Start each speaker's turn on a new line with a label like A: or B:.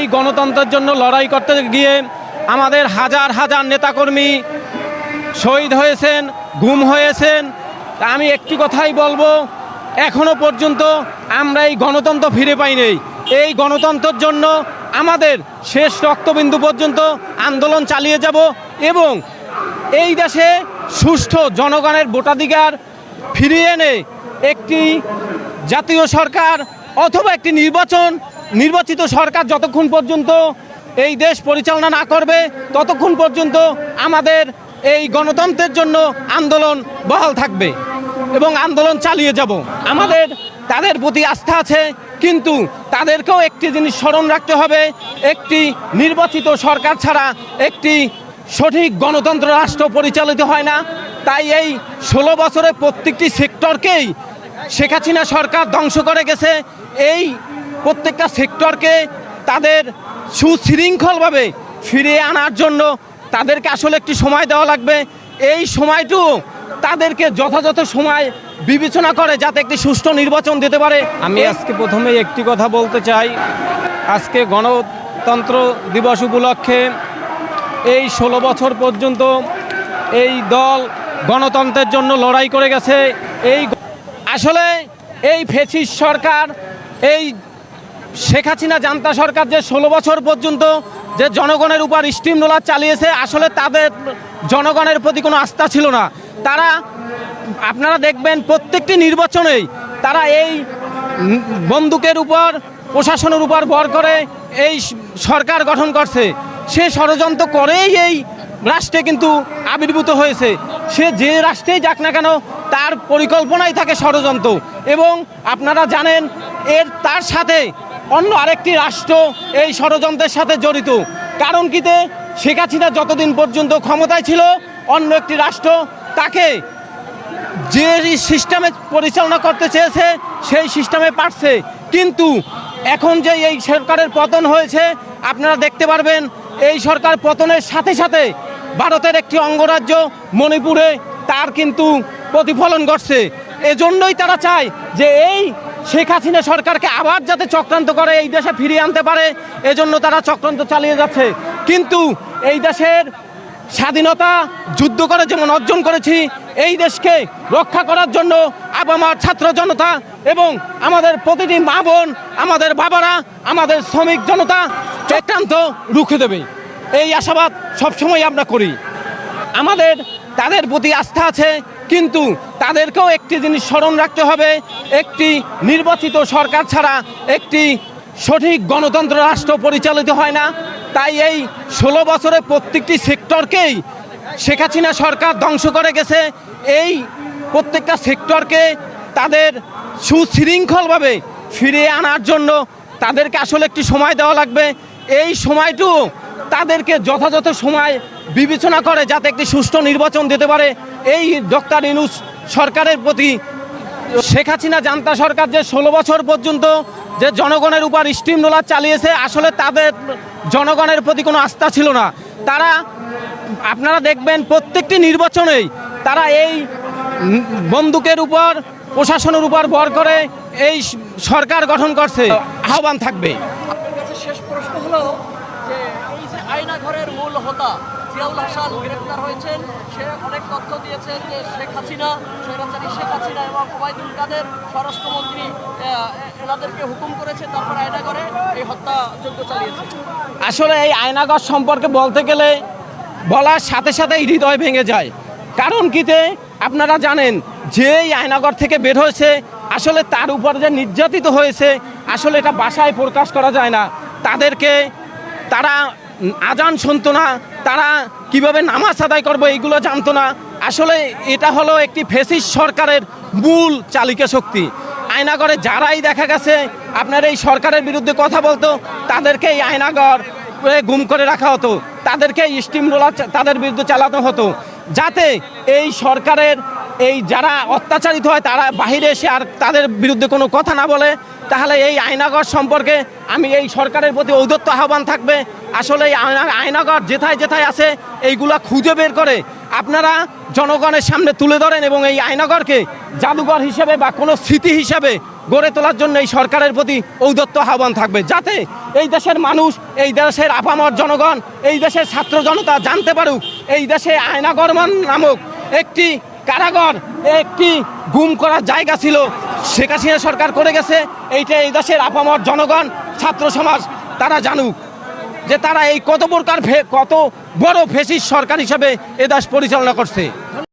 A: এই গণতন্ত্রের জন্য লড়াই করতে গিয়ে আমাদের হাজার হাজার নেতাকর্মী শহীদ হয়েছেন, গুম হয়েছেন। আমি একটি কথাই বলব, এখনও পর্যন্ত আমরা এই গণতন্ত্র ফিরে পাইনি এই গণতন্ত্রের জন্য আমাদের শেষ রক্তবিন্দু পর্যন্ত আন্দোলন চালিয়ে যাব এবং এই দেশে সুষ্ঠু জনগণের ভোটাধিকার ফিরিয়ে এনে একটি জাতীয় সরকার অথবা একটি নির্বাচন নির্বাচিত সরকার যতক্ষণ পর্যন্ত এই দেশ পরিচালনা না করবে, ততক্ষণ পর্যন্ত আমাদের এই গণতন্ত্রের জন্য আন্দোলন বহাল থাকবে এবং আন্দোলন চালিয়ে যাব। আমাদের, তাদের প্রতি আস্থা আছে, কিন্তু তাদেরকেও একটি জিনিস স্মরণ রাখতে হবে, একটি নির্বাচিত সরকার ছাড়া একটি সঠিক গণতন্ত্র রাষ্ট্র পরিচালিত হয় না। তাই এই ষোলো বছরে প্রত্যেকটি সেক্টরকেই শেখ হাসিনা সরকার ধ্বংস করে গেছে। এই প্রত্যেকটা সেক্টরকে তাদের সুশৃঙ্খলভাবে ফিরিয়ে আনার জন্য তাদেরকে আসলে একটি সময় দেওয়া লাগবে। এই সময়টু তাদেরকে যথাযথ সময় বিবেচনা করে যাতে একটি সুষ্ঠু নির্বাচন দিতে পারে। আমি আজকে প্রথমেই একটি কথা বলতে চাই। আজকে গণতন্ত্র দিবস উপলক্ষে এই ষোলো বছর পর্যন্ত এই দল গণতন্ত্রের জন্য লড়াই করে গেছে। এই আসলে এই ফেসিস সরকার, এই শেখ হাসিনা জান্তা সরকার যে ষোলো বছর পর্যন্ত যে জনগণের উপর স্টিম রোলার চালিয়েছে, আসলে তাদের জনগণের প্রতি কোনো আস্থা ছিল না। তারা, আপনারা দেখবেন প্রত্যেকটি নির্বাচনেই তারা এই বন্দুকের উপর, প্রশাসনের উপর ভর করে এই সরকার গঠন করছে। সে ষড়যন্ত্র করেই এই রাষ্ট্রে কিন্তু আবির্ভূত হয়েছে। সে যে রাষ্ট্রেই যাক না কেন, তার পরিকল্পনাই থাকে ষড়যন্ত্র। এবং আপনারা জানেন, এর তার সাথে অন্য আরেকটি রাষ্ট্র এই ষড়যন্ত্রের সাথে জড়িত। কারণ কিতে শেখ হাসিনা যতদিন পর্যন্ত ক্ষমতায় ছিল, অন্য একটি রাষ্ট্র তাকে যে সিস্টেমে পরিচালনা করতে চেয়েছে, সেই সিস্টেমে পারছে। কিন্তু এখন যে এই সরকারের পতন হয়েছে, আপনারা দেখতে পারবেন, এই সরকার পতনের সাথে সাথে ভারতের একটি অঙ্গরাজ্য মণিপুরে তার কিন্তু প্রতিফলন ঘটছে। এজন্যই তারা চায় যে এই শেখ হাসিনা সরকারকে আবার যাতে চক্রান্ত করে, এই দেশে ফিরিয়ে আনতে পারে, এজন্য তারা চক্রান্ত চালিয়ে যাচ্ছে। কিন্তু এই দেশের স্বাধীনতা যুদ্ধ করে যেমন অর্জন করেছি, এই দেশকে রক্ষা করার জন্য আবামার ছাত্র জনতা এবং আমাদের প্রতিটি মা বোন, আমাদের বাবারা, আমাদের শ্রমিক জনতা চক্রান্ত রুখে দেবে। এই আশাবাদ সবসময় আমরা করি। আমাদের তাদের প্রতি আস্থা আছে, কিন্তু তাদেরকেও একটি জিনিস স্মরণ রাখতে হবে, একটি নির্বাচিত সরকার ছাড়া একটি সঠিক গণতন্ত্র রাষ্ট্র পরিচালিত হয় না। তাই এই ষোলো বছরে প্রত্যেকটি সেক্টরকেই শেখ হাসিনা সরকার ধ্বংস করে গেছে। এই প্রত্যেকটা সেক্টরকে তাদের সুশৃঙ্খলভাবে ফিরিয়ে আনার জন্য তাদেরকে আসলে একটি সময় দেওয়া লাগবে। এই সময়টু তাদেরকে যথাযথ সময় বিবেচনা করে যাতে একটি সুষ্ঠু নির্বাচন দিতে পারে। এই ডক্টর ইনুস সরকারের প্রতি শেখ হাসিনা জান্তা সরকার যে ষোলো বছর পর্যন্ত যে জনগণের উপর স্টিম রোলার চালিয়েছে, আসলে তাদের জনগণের প্রতি কোনো আস্থা ছিল না। তারা, আপনারা দেখবেন প্রত্যেকটি নির্বাচনেই তারা এই বন্দুকের উপর, প্রশাসনের উপর ভর করে এই সরকার গঠন করছে। আহ্বান থাকবে।
B: শেষ প্রশ্ন হলো যে, এই যে মূল হোতা জিয়াউল হাসান গ্রেপ্তার হয়েছেন। সে অনেক তথ্য দিয়েছেন যে শেখ হাসিনা স্বৈরাচারী শেখ হাসিনা এবং ওবায়দুল কাদের স্বরাষ্ট্রমন্ত্রী এনাদেরকে হুকুম করেছে, তারপর আয়না করে এই হত্যাযজ্ঞ চালিয়েছে।
A: আসলে এই আয়নাগর সম্পর্কে বলতে গেলে বলার সাথে সাথে হৃদয় ভেঙে যায়। কারণ কিতে আপনারা জানেন যে আয়নাগর থেকে বের হয়েছে, আসলে তার উপর যে নির্যাতিত হয়েছে, আসলে এটা বাসায় প্রকাশ করা যায় না। তাদেরকে, তারা আজান শুনতো না তারা কীভাবে নামাজ আদায় করব এইগুলো জানতো না। আসলে এটা হলো একটি ফেসিস সরকারের মূল চালিকা শক্তি। আয়নাগরে যারাই দেখা গেছে, আপনার এই সরকারের বিরুদ্ধে কথা বলতো, তাদেরকে এই আয়নাগর গুম করে রাখা হতো। তাদেরকে স্টিম রোলার তাদের বিরুদ্ধে চালানো হতো। যাতে এই সরকারের এই যারা অত্যাচারিত হয়, তারা বাহিরে এসে আর তাদের বিরুদ্ধে কোনো কথা না বলে, তাহলে এই আয়নাগর সম্পর্কে আমি এই সরকারের প্রতি ঔদত্ত আহ্বান থাকবে। আসলে এই আয়না- আয়নাগর যেথায় যেথায় আছে, এইগুলা খুঁজে বের করে আপনারা জনগণের সামনে তুলে ধরেন এবং এই আয়নাগরকে জাদুঘর হিসেবে বা কোনো স্মৃতি হিসেবে গড়ে তোলার জন্য এই সরকারের প্রতি ঔদত্ত আহ্বান থাকবে, যাতে এই দেশের মানুষ, এই দেশের আপামর জনগণ, এই দেশের ছাত্র জনতা জানতে পারুক, এই দেশে আয়নাগরমান নামক একটি কারাগার একটি গুম করার জায়গা ছিল। শেখ হাসিনা সরকার করে গেছে। এইটা এই দেশের আপামর জনগণ, ছাত্র সমাজ, তারা জানুক যে তারা এই কত প্রকার কত বড় ফেসিস সরকার হিসাবে এ দেশ পরিচালনা করছে।